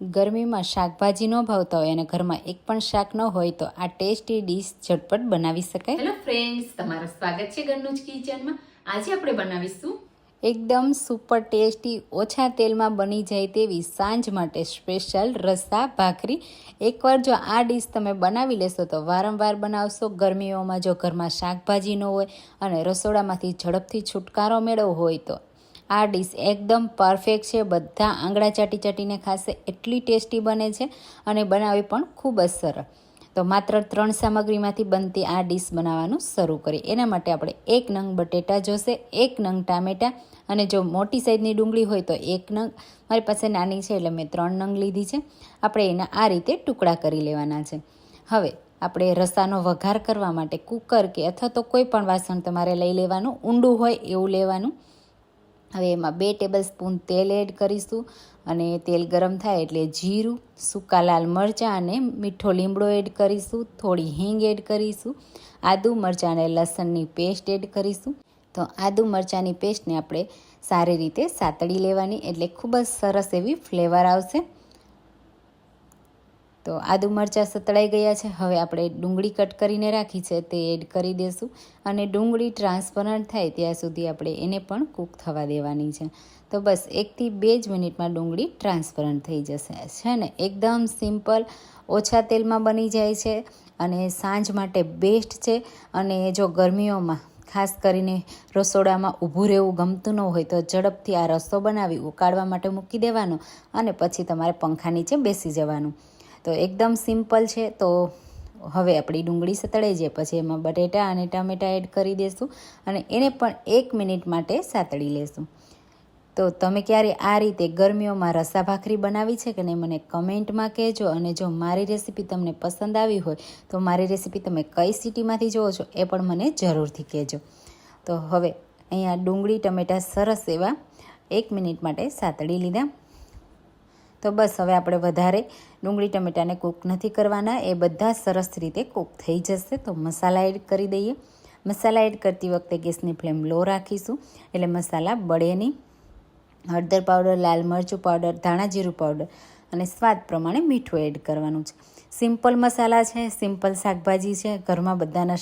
ગરમીમાં શાકભાજી ન ભાવતા હોય અને ઘરમાં એક પણ શાક ન હોય તો આ ટેસ્ટી ડીશ ઝટપટ બનાવી શકાય. હેલો ફ્રેન્ડ્સ તમારું સ્વાગત છે ઘરનું જ કિચનમાં. આજે આપણે બનાવીશું એકદમ સુપર ટેસ્ટી ઓછા તેલમાં બની જાય તેવી સાંજ માટે સ્પેશિયલ રસા ભાખરી. એકવાર જો આ ડીશ તમે બનાવી લેશો તો વારંવાર બનાવશો. ગરમીઓમાં જો ઘરમાં શાકભાજી ન હોય અને રસોડામાંથી ઝડપથી છુટકારો મેળવવો હોય તો આ ડીશ એકદમ પરફેક્ટ છે. બધા આંગળા ચાટી ચાટીને ખાશે. એટલી ટેસ્ટી બને છે અને બનાવવી પણ ખૂબ જ સરળ તો માત્ર ત્રણ સામગ્રીમાંથી બનતી આ ડીશ બનાવવાનું શરૂ કરીએ. એના માટે આપણે એક નંગ બટેટા જોશે, એક નંગ ટામેટાં અને જો મોટી સાઈઝની ડુંગળી હોય તો એક નંગ. મારી પાસે નાની છે એટલે મેં ત્રણ નંગ લીધી છે. આપણે એના આ રીતે ટુકડા કરી લેવાના છે. હવે આપણે રસાનો વઘાર કરવા માટે કુકર કે અથવા તો કોઈ પણ વાસણ તમારે લઈ લેવાનું, ઊંડું હોય એવું લેવાનું. હવે એમાં બે ટેબલ સ્પૂન તેલ એડ કરીશું અને તેલ ગરમ થાય એટલે જીરું, સૂકા લાલ મરચાં અને મીઠો લીમડો એડ કરીશું, થોડી હિંગ એડ કરીશું, આદુ મરચાં અને લસણની પેસ્ટ એડ કરીશું. તો આદુ મરચાંની પેસ્ટને આપણે સારી રીતે સાતળી લેવાની એટલે ખૂબ જ સરસ એવી ફ્લેવર આવશે. તો આદુ મરચાં સતળાઈ ગયા છે. હવે આપણે ડુંગળી કટ કરીને રાખી છે, તે એડ કરી દઈશું અને ડુંગળી ટ્રાન્સપરન્ટ થાય ત્યાં સુધી આપણે એને પણ કૂક થવા દેવાની છે. તો બસ એકથી બે જ મિનિટમાં ડુંગળી ટ્રાન્સપરન્ટ થઈ જશે, છે ને? એકદમ સિમ્પલ, ઓછા તેલમાં બની જાય છે અને સાંજ માટે બેસ્ટ છે અને જો ગરમીઓમાં, ખાસ કરીને રસોડામાં ઊભું રહેવું ગમતું ન હોય તો ઝડપથી આ રસ્તો બનાવી ઉકાળવા માટે મૂકી દેવાનો અને પછી તમારે પંખા નીચે બેસી જવાનું. તો એકદમ સિમ્પલ છે. તો હવે આપણી ડુંગળી સતળાઈ જાય પછી એમાં બટેટા અને ટામેટાં એડ કરી દઈશું અને એને પણ એક મિનિટ માટે સાતળી લેશું. તો તમે ક્યારે આ રીતે ગરમીઓમાં રસા ભાખરી બનાવી છે કે નહીં મને કમેન્ટમાં કહેજો અને જો મારી રેસીપી તમને પસંદ આવી હોય તો મારી રેસીપી તમે કઈ સિટીમાંથી જુઓ છો એ પણ મને જરૂરથી કહેજો. તો હવે અહીંયા ડુંગળી, ટમેટાં સરસ એવા એક મિનિટ માટે સાતળી લીધા. તો બસ હવે આપણે વધારે ડુંગળી ટમેટાને કૂક નથી કરવાના. એ બધા સરસ રીતે કૂક થઈ જશે. તો મસાલા એડ કરી દઈએ. મસાલા એડ કરતી વખતે ગેસની ફ્લેમ લો રાખીશું. એટલે મસાલા બળે નહીં. હળદર પાવડર, લાલ મરચું પાવડર, ધાણા જીરું પાવડર અને સ્વાદ પ્રમાણે મીઠું એડ કરવાનું છે. સિમ્પલ મસાલા છે સિમ્પલ શાકભાજી છે. ઘરમાં બધાના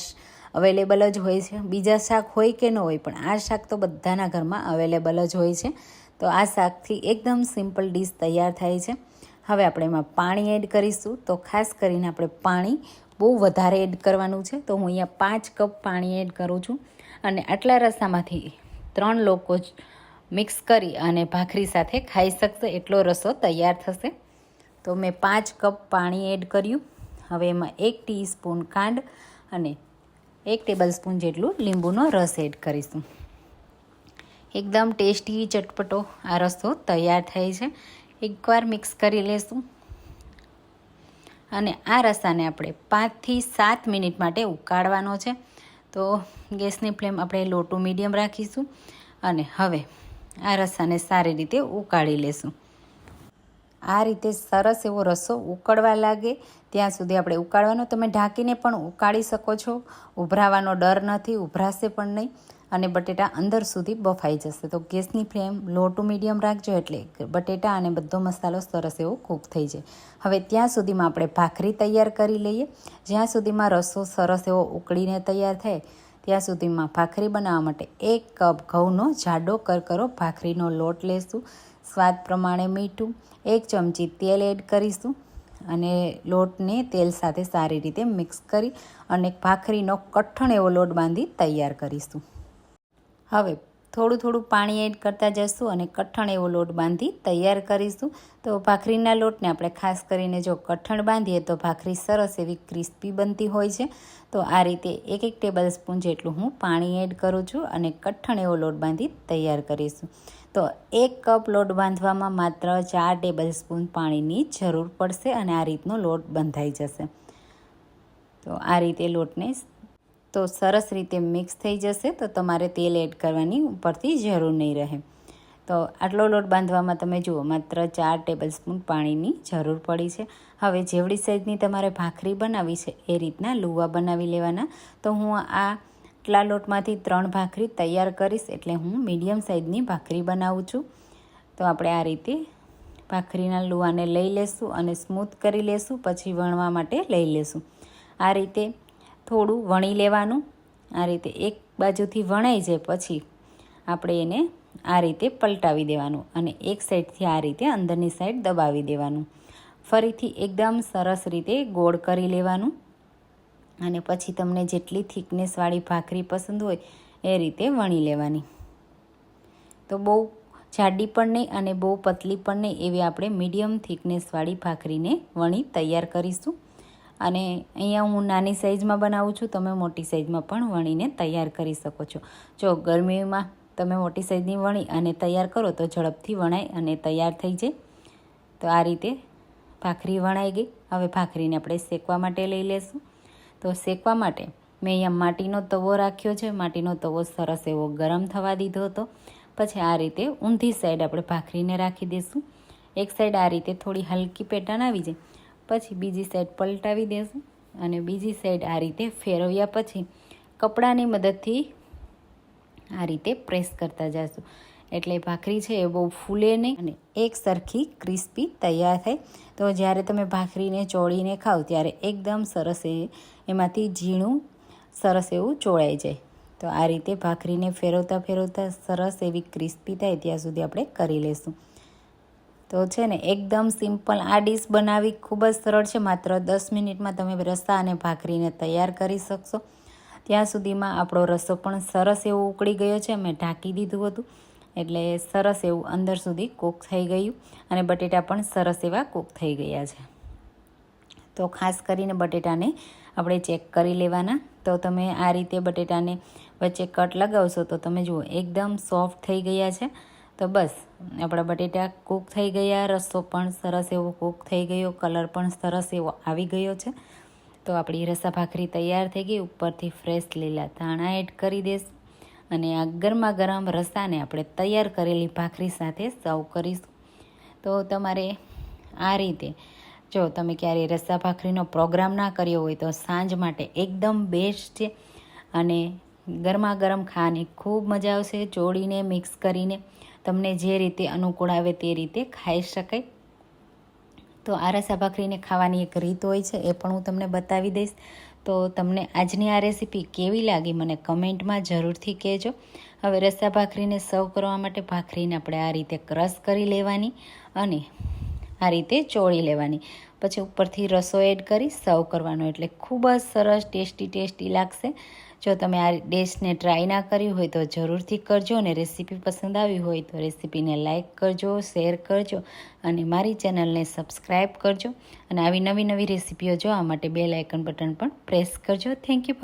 અવેલેબલ જ હોય છે. બીજા શાક હોય કે ન હોય પણ આ શાક તો બધાના ઘરમાં અવેલેબલ જ હોય છે. તો આ શાકથી એકદમ સિમ્પલ ડીશ તૈયાર થાય છે. હવે આપણે એમાં પાણી એડ કરીશું. તો ખાસ કરીને આપણે પાણી બહુ વધારે એડ કરવાનું છે. તો હું અહીંયા પાંચ કપ પાણી એડ કરું છું. અને આટલા રસામાંથી ત્રણ લોકો જ મિક્સ કરી અને ભાખરી સાથે ખાઈ શકશે. એટલો રસો તૈયાર થશે. તો મેં પાંચ કપ પાણી એડ કર્યું. હવે એમાં એક ટીસ્પૂન ખાંડ અને એક ટેબલ સ્પૂન જેટલું લીંબુનો રસ એડ કરીશું. એકદમ ટેસ્ટી ચટપટો આ રસો તૈયાર થાય છે. એકવાર મિક્સ કરી લેશું. અને આ રસાને આપણે પાંચથી સાત મિનિટ માટે ઉકાળવાનો છે. તો ગેસની ફ્લેમ આપણે લો ટુ મીડિયમ રાખીશું અને હવે આ રસાને સારી રીતે ઉકાળી લેશું. આ રીતે સરસ એવો રસો ઉકળવા લાગે. ત્યાં સુધી આપણે ઉકાળવાનો. તમે ઢાંકીને પણ ઉકાળી શકો છો. ઉભરાવાનો ડર નથી. ઉભરાશે પણ નહીં. અને બટેટા અંદર સુધી બફાઈ જશે. તો ગેસની ફ્લેમ લો ટુ મીડિયમ રાખજો એટલે બટેટા અને બધો મસાલો સરસ એવો કૂક થઈ જાય. હવે ત્યાં સુધીમાં આપણે ભાખરી તૈયાર કરી લઈએ. જ્યાં સુધીમાં રસો સરસ એવો ઉકળીને તૈયાર થાય, ત્યાં સુધીમાં ભાખરી બનાવવા માટે એક કપ ઘઉંનો જાડો કરકરો ભાખરીનો લોટ લેશું. સ્વાદ પ્રમાણે મીઠું, એક ચમચી તેલ એડ કરીશું અને લોટને તેલ સાથે સારી રીતે મિક્સ કરી અને ભાખરીનો કઠણ એવો લોટ બાંધી તૈયાર કરીશું. હવે થોડું થોડું પાણી એડ કરતા જઈશું અને કઠણ એવો લોટ બાંધી તૈયાર કરીશું. તો ભાખરીના લોટને આપણે ખાસ કરીને જો કઠણ બાંધીએ તો ભાખરી સરસ એવી ક્રિસ્પી બનતી હોય છે. તો આ રીતે એક એક ટેબલ સ્પૂન જેટલું હું પાણી એડ કરું છું અને કઠણ એવો લોટ બાંધી તૈયાર કરીશું. તો એક કપ લોટ બાંધવામાં માત્ર ચાર ટેબલ સ્પૂન પાણીની જરૂર પડશે અને આ રીતનો લોટ બંધાઈ જશે. તો આ રીતે લોટને તો સરસ રીતે મિક્સ થઈ જશે તો તમારે તેલ એડ કરવાની ઉપરથી જરૂર નહીં રહે. તો આટલો લોટ બાંધવામાં તમે જુઓ, માત્ર ચાર ટેબલ સ્પૂન પાણીની જરૂર પડી છે. હવે જેવડી સાઈઝની તમારે ભાખરી બનાવી છે, એ રીતના લુવા બનાવી લેવાના. તો હું આ આટલા લોટમાંથી ત્રણ ભાખરી તૈયાર કરીશ એટલે હું મીડિયમ સાઈઝની ભાખરી બનાવું છું. તો આપણે આ રીતે ભાખરીના લુવાને લઈ લેશું અને સ્મૂથ કરી લેશું, પછી વણવા માટે લઈ લેશું. આ રીતે થોડું વણી લેવાનું. આ રીતે એક બાજુથી વણાઈ જાય પછી આપણે એને આ રીતે પલટાવી દેવાનું અને એક સાઈડથી આ રીતે અંદરની સાઈડ દબાવી દેવાનું. ફરીથી એકદમ સરસ રીતે ગોળ કરી લેવાનું અને પછી તમને જેટલી થિકનેસવાળી ભાખરી પસંદ હોય એ રીતે વણી લેવાની. તો બહુ જાડી પણ નહીં અને બહુ પતલી પણ નહીં એવી આપણે મીડિયમ થિકનેસવાળી ભાખરીને વણી તૈયાર કરીશું. અને અહીંયા હું નાની સાઇઝમાં બનાવું છું, તમે મોટી સાઇઝમાં પણ વણીને તૈયાર કરી શકો છો. જો ગરમીમાં તમે મોટી સાઇઝની વણી અને તૈયાર કરો તો ઝડપથી વણાય અને તૈયાર થઈ જાય. તો આ રીતે ભાખરી વણાઈ ગઈ. હવે ભાખરીને આપણે શેકવા માટે લઈ લેશું. તો શેકવા માટે મેં અહીંયા માટીનો તવો રાખ્યો છે. માટીનો તવો સરસ એવો ગરમ થવા દીધો હતો. પછી આ રીતે ઊંધી સાઈડ આપણે ભાખરીને રાખી દઈશું એક સાઈડ આ રીતે થોડી હલકી પેટર્ન આવી જાય. પછી બીજી સાઈડ પલટાવી દેશું અને બીજી સાઈડ આ રીતે ફેરવ્યા પછી કપડાની મદદથી આ રીતે પ્રેસ કરતા જશું. એટલે ભાખરી છે એ બહુ ફૂલે નહીં અને એક સરખી ક્રિસ્પી તૈયાર થાય તો જ્યારે તમે ભાખરીને ચોળીને ખાઓ ત્યારે એકદમ સરસ એ, એમાંથી ઝીણું સરસ એવું ચોળાઈ જાય. તો આ રીતે ભાખરીને ફેરવતા ફેરવતા સરસ એવી ક્રિસ્પી થાય ત્યાં સુધી આપણે કરી લેશું. તો છે ને, એકદમ સિમ્પલ આ ડીશ બનાવવી ખૂબ જ સરળ છે. માત્ર દસ મિનિટમાં તમે રસ્તા અને ભાખરીને તૈયાર કરી શકશો. ત્યાં સુધીમાં આપણો રસો પણ સરસ એવો ઉકળી ગયો છે. મેં ઢાંકી દીધું હતું, એટલે સરસ એવું અંદર સુધી કૂક થઈ ગયું અને બટેટા પણ સરસ એવા કૂક થઈ ગયા છે. તો ખાસ કરીને બટેટાને આપણે ચેક કરી લેવાના. તો તમે આ રીતે બટેટાને વચ્ચે કટ લગાવશો તો તમે જુઓ, એકદમ સોફ્ટ થઈ ગયા છે. તો બસ, આપણા બટેટા કૂક થઈ ગયા રસ્સો પણ સરસ એવો કૂક થઈ ગયો કલર પણ સરસ એવો આવી ગયો છે. તો આપણી રસા ભાખરી તૈયાર થઈ ગઈ, ઉપરથી ફ્રેશ લીલા ધાણા એડ કરી દઈશ અને આ ગરમા ગરમ રસાને આપણે તૈયાર કરેલી ભાખરી સાથે સર્વ કરીશું. તો તમારે આ રીતે, જો તમે ક્યારેય રસ્સા ભાખરીનો પ્રોગ્રામ ના કર્યો હોય તો સાંજ માટે એકદમ બેસ્ટ છે. અને ગરમા ગરમ ખાવાની ખૂબ મજા આવશે, ચોળીને મિક્સ કરીને. તમને જે રીતે અનુકૂળ આવે તે રીતે ખાઈ શકાય. તો આ રસા ભાખરીને ખાવાની એક રીત હોય છે, એ પણ હું તમને બતાવી દઈશ. તો તમને આજની આ રેસીપી કેવી લાગી મને કમેન્ટમાં જરૂરથી કહેજો. હવે રસા ભાખરીને સર્વ કરવા માટે ભાખરીને આપણે આ રીતે ક્રશ કરી લેવાની અને આ રીતે ચોળી લેવાની. પછી ઉપરથી રસો એડ કરી સર્વ કરવાનો. એટલે ખૂબ જ સરસ, ટેસ્ટી ટેસ્ટી લાગશે. જો તમે આ ડિશને ટ્રાય ના કર્યું હોય તો જરૂરથી કરજો અને રેસીપી પસંદ આવી હોય તો રેસીપીને લાઇક કરજો શેર કરજો અને મારી ચેનલને સબસ્ક્રાઈબ કરજો અને આવી નવી નવી રેસીપીઓ જોવા માટે બે લાઇકન બટન પણ પ્રેસ કરજો. Thank you